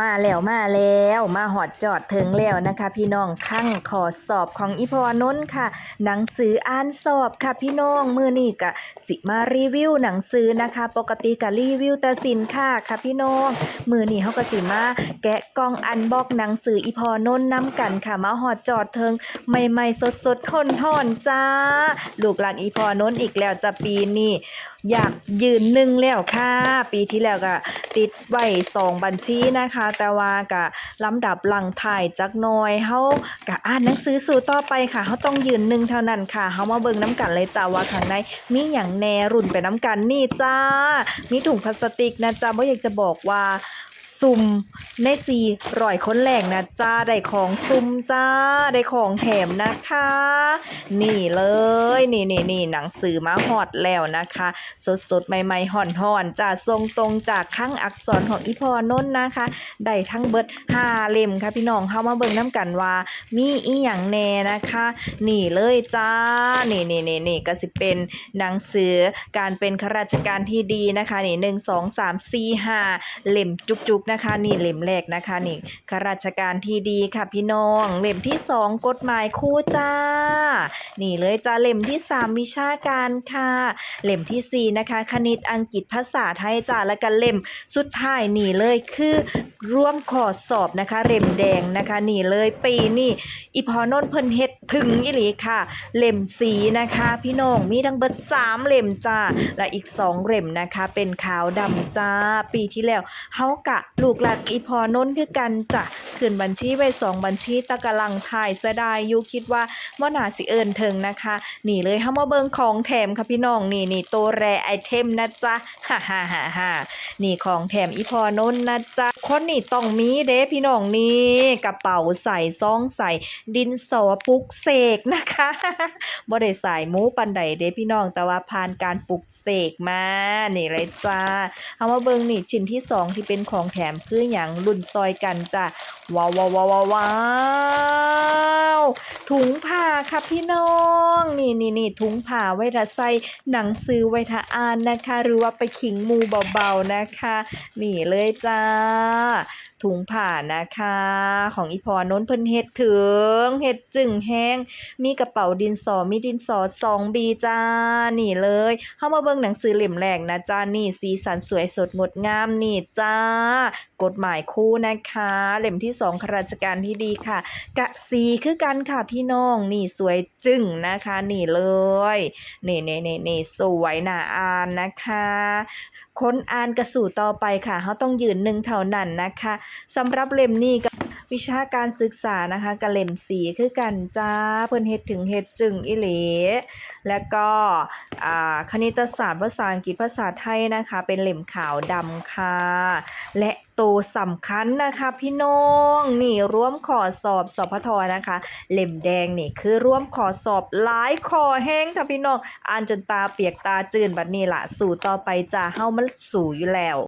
มาแล้วมาแล้วมาหอดจอดถึงแล้วนะคะ พี่น้องขั้งขอสอบของอีพอนนท์ค่ะ หนังสืออ่านสอบค่ะพี่น้องมือนี่กะสิมารีวิวหนังสือนะคะ ปกติกะรีวิวแต่สินค่ะค่ะพี่น้องมือนี่เขาก็สิมาแกะกล่องอันบอกหนังสืออีพอนนท์น้ำกันค่ะ มาหอดจอดเทิงใหม่ๆสดๆทนทอนจ้า ลูกหลักอีพอนนท์อีกแล้วจะปีนี้ อยากยืนหนึ่งแล้วค่ะ ปีที่แล้วก็ติดไว้สองบัญชีนะคะ แต่ว่าก็ลำดับหลังถ่ายจักน้อยเฮาก็อ่านหนังสือสู่ต่อไปค่ะเฮาต้องยืนหนึ่งเท่านั้นค่ะเฮามาเบิ่งน้ำกันเลยจ้าว่าข้างในมีอย่างแหน่รุ่นไปน้ำกันนี่จ้ามีถุงพลาสติกนะจ้าบ่อยากจะบอกว่า ซุ่มในสี่ร้อยค้นแรกนะจ้าได้ของซุ่มจ้าได้ของแถมนะคะ นี่เลยนี่นี่นี่หนังสือมาฮอดแล้วนะคะ สดสดใหม่ๆห่อนห่อนๆจะทรงตรงจากข้างอักษรของอีพอนนท์นะคะได้ทั้งเบิดห้าเล่มค่ะพี่น้องเข้ามาเบิ่งน้ำกันว่า มีอีหยังแน่นะคะ นี่เลยจ้านี่นี่นี่นี่ก็สิเป็นหนังสือการเป็นข้าราชการที่ดีนะคะนี่หนึ่งสองสามสี่ห้าเล่มจุกๆนะคะ นี่เล่มแรกนะคะนี่ข้าราชการที่ดีค่ะพี่น้อง เล่มที่สองกฎหมายคู่จ้า นี่เลยจ้าเล่มที่3วิชาการค่ะ เล่มที่สี่นะคะ คณิตอังกฤษภาษาไทยจ้าแล้วก็เล่มสุดท้ายนี่เลยคือร่วมขอสอบนะคะเล่มแดงนะคะ นี่เลยปีนี่อีพอนนเพิ่นเฮ็ดถึงอีหลีค่ะ เล่มสีนะคะ พี่น้องมีทั้งเบิด3เล่มจ้าและอีก2เล่มนะคะ เป็นขาวดำจ้าปีที่แล้วเฮากะลูกหลักอีพอนนคือกันจ้ะขึ้นบัญชีไปสองบัญชีตะกะลังถ่ายเสดายยูคิดว่าม่อนาสิเอิญเทิงนะคะนี่เลยเฮามาเบิงของแถมค่ะพี่น้องนี่นี่ตัวแรไอเทมนะจ๊ะฮ่าฮ่าฮ่าฮ่านี่ของแถมอีพอนนนะจ๊ะ คนนี่ต้องมีเด้พี่น้องนี่กระเป๋าใส่ซองใส่ดินสอปลุกเสกนะคะบ่ได้ใสายหมูปันใดเด้พี่น้องแต่ว่าผ่านการปลุกเสกมานี่เลยจ้าเอามาเบิงนี่ชิ้นที่สองที่เป็นของแถมคืออย่างรุ่นซอยกันจ้ะว้าวว้าวว้าวว้าวถุงผ้าค่ะพี่น้อง นี่นี่นี่ถุงผ้าไว้ทาใส่หนังสือไว้ทาอ่านนะคะ หรือว่าไปขิงมูเบาๆนะคะ นี่เลยจ้า啊。 ถุงผ้านะคะ ของอีพอน้นเพิ่นเฮ็ดถึงเฮ็ดจึงแห้ง มีกระเป๋าดินสอมีดินสอสองบีจ้า นี่เลยเข้ามาเบิ่งหนังสือเล่มแรกนะจ้านี่สีสันสวยสดงดงามนี่จ้า กฎหมายคู่นะคะ เล่มที่สองข้าราชการที่ดีค่ะ กะสีคือกันค่ะพี่น้องนี่สวยจึงนะคะ นี่เลยนี่นี่นี่นี่สวยน่าอ่านนะคะคนอ่านกระสู่ต่อไปค่ะเขาต้องยืนหนึ่งเท่านั้นนะคะสำหรับเล่มนี้ก็วิชาการศึกษานะคะกับเล่มสีคือกันจ้าเพิ่นเฮ็ดถึงเฮ็ดจึงอิเลแล้วก็อ่าคณิตศาสตร์ภาษาอังกฤษภาษาไทยนะคะ เป็นเล่มขาวดำค่ะ และตัวสำคัญนะคะพี่น้องนี่ร่วมขอสอบสอบพทนะคะ เล่มแดงนี่คือร่วมขอสอบหลายคอแห้งค่ะพี่น้องอ่านจนตาเปียกตาจืนบัดนี้ล่ะสู่ต่อไปจ้าเฮามันสู่อยู่แล้ว